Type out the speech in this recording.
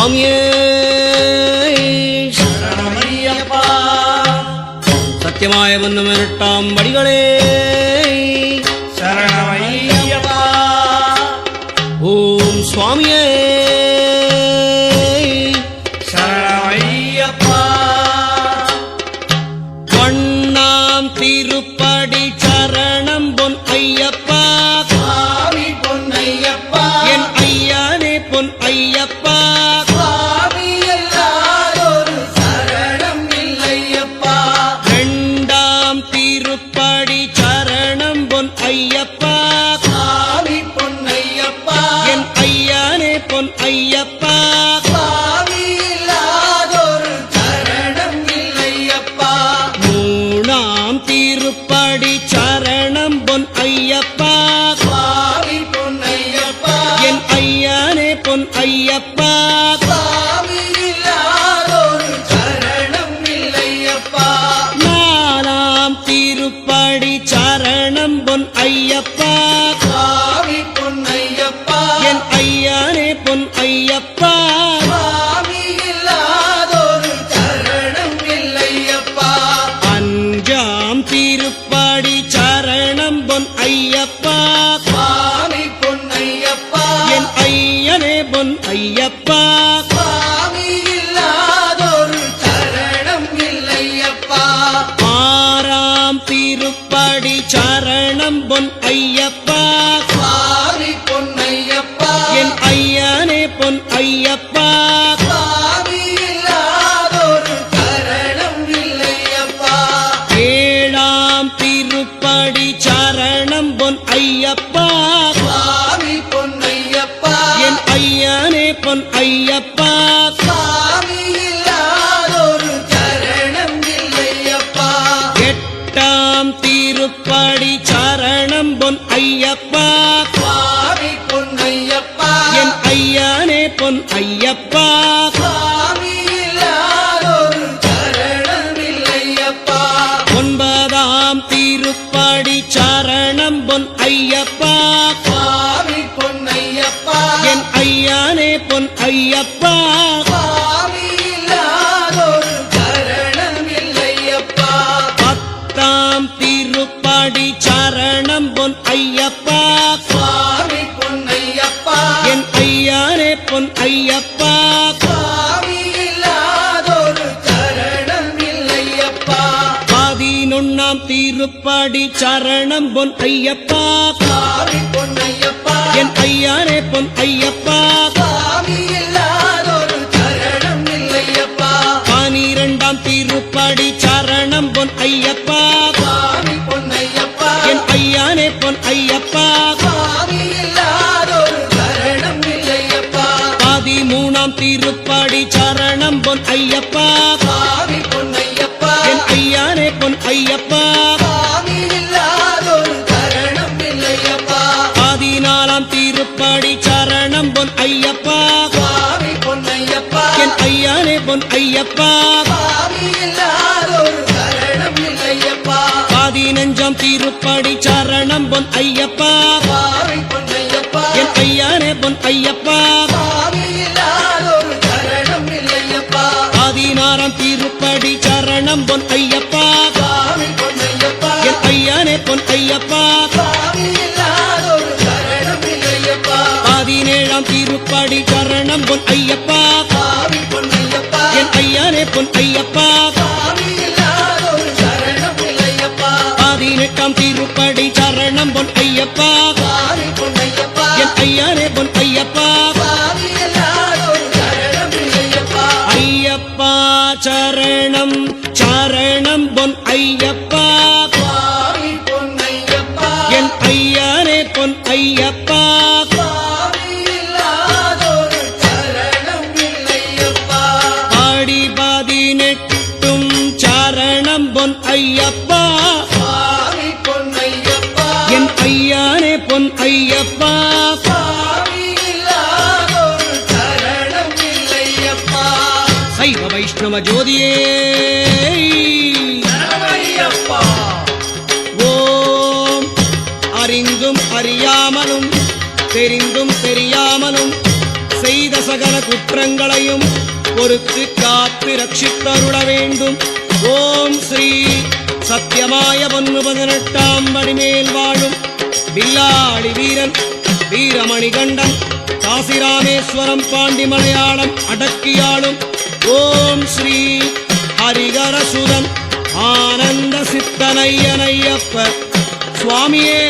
சுவாமியே. சரணமையப்பா சத்தியமாய வண்ணம் இரட்டாம் வடிகளே. சரணமையப்பா ஓம் சுவாமியே. சரணமையப்பா வண்ணாம் திருப்படி திருப்படி சரணம் பொன் ஐயப்பா. சுவாமி பொன்னையப்பா என் ஐயானே பொன் ஐயப்பா. சுவாமி இல்லாதொரு சரணம் இல்லையப்பா. அஞ்சாம் திருப்படி சரணம் பொன் ஐயப்பா. சுவாமி பொன்னையப்பா என் ஐயனே பொன் ஐயப்பா. ஐயப்பா சுவாமி பொன் ஐயனே பொன் ஐயப்பா. ஒன்பதாம் திருப்படி சரணம் பொன் ஐயப்பா. சுவாமி பொன்னையப்பா என் ஐயனே பொன் ஐயப்பா. பத்தாம் திருப்படி சரணம் பொன் ஐயப்பா திருப்பாடி சரணம் பொன் ஐயப்பா. சுவாமி பொன்னையப்பா என் ஐயாரே பொன் ஐயப்பா. சுவாமி இல்லாதொரு சரணம் இல்லையப்பா பனிரெண்டாம் திருப்பாடி சரணம் பொன் ஐயப்பா. சுவாமி பொன்னையப்பா என் ஐயனே பொன் ஐயப்பா. சுவாமி இல்லாதொரு சரணம் இல்லையப்பா பதிமூணாம் திருப்பாடி சரணம் பொன் ஐயப்பா பொன் ஐயப்பா. என் ஐயனே பொன் ஐயப்பா. பொன் ஐயப்பா. இல்லையப்பா. பதினஞ்சாம் திருப்படி சரணம் பொன் ஐயப்பா. என் ஐயனே பொன் ஐயப்பா. பதினாறாம் திருப்படி சரணம் பொன் ஐயப்பா. என் ஐயனே பொன் ஐயப்பா. பதினேழாம் திருப்படி சரணம் பொன் ஐயப்பா. பொன் ஐயப்பா. பதினெட்டாம் திருப்படி சரணம் பொன் ஐயப்பா. என் ஐயாரே பொன் ஐயப்பா. ஐயப்பா சரணம் சரணம் பொன் ஐயப்பா. என் ஐயாரே பொன் ஐயப்பா. ஐயப்பா சைவ வைஷ்ணவ ஜோதியே. ஓம். அறிந்தும் அறியாமலும் தெரிந்தும் தெரியாமலும் செய்த சகல குற்றங்களையும் பொறுத்து காத்து ரட்சித்தருள வேண்டும். ஓம் ஸ்ரீ சத்தியமாய பொன்னு பதினெட்டாம் படிமேல் வாழும் வில்லாடி வீரன் வீரமணி கண்டன் காசிராமேஸ்வரம் பாண்டி மலையாளம் அடக்கியாளும். ஓம் ஸ்ரீ ஹரிகரசுதன் ஆனந்த சித்தனையனையப்ப சுவாமியே.